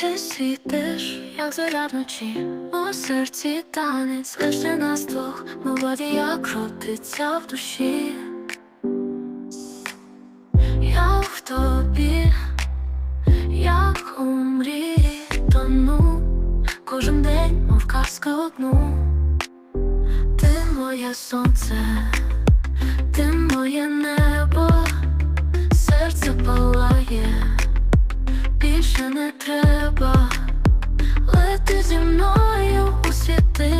Ти світиш, як зоря вночі, у серці танець, лише нас двох, мелодія крутиться в душі. Я в тобі, як у мрії тону, кожен день, мов казка одну. Ти моє сонце, ти моє більше не треба. Лети зі мною у світи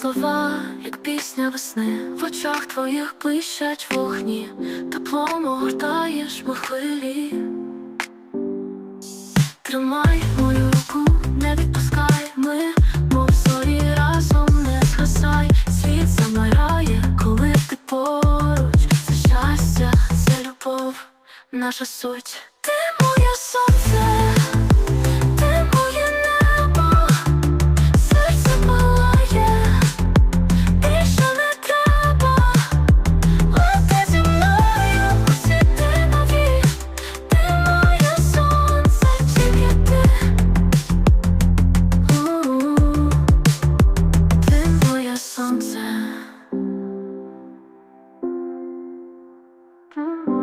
слова, як пісня весни, в очах твоїх блищать вогні, теплом огортаєш хвилі. Тримай мою руку, не відпускай ми, мов зорі разом не згасай. Світ замирає, коли ти поруч. Це щастя, це любов, наша суть. Mm-hmm.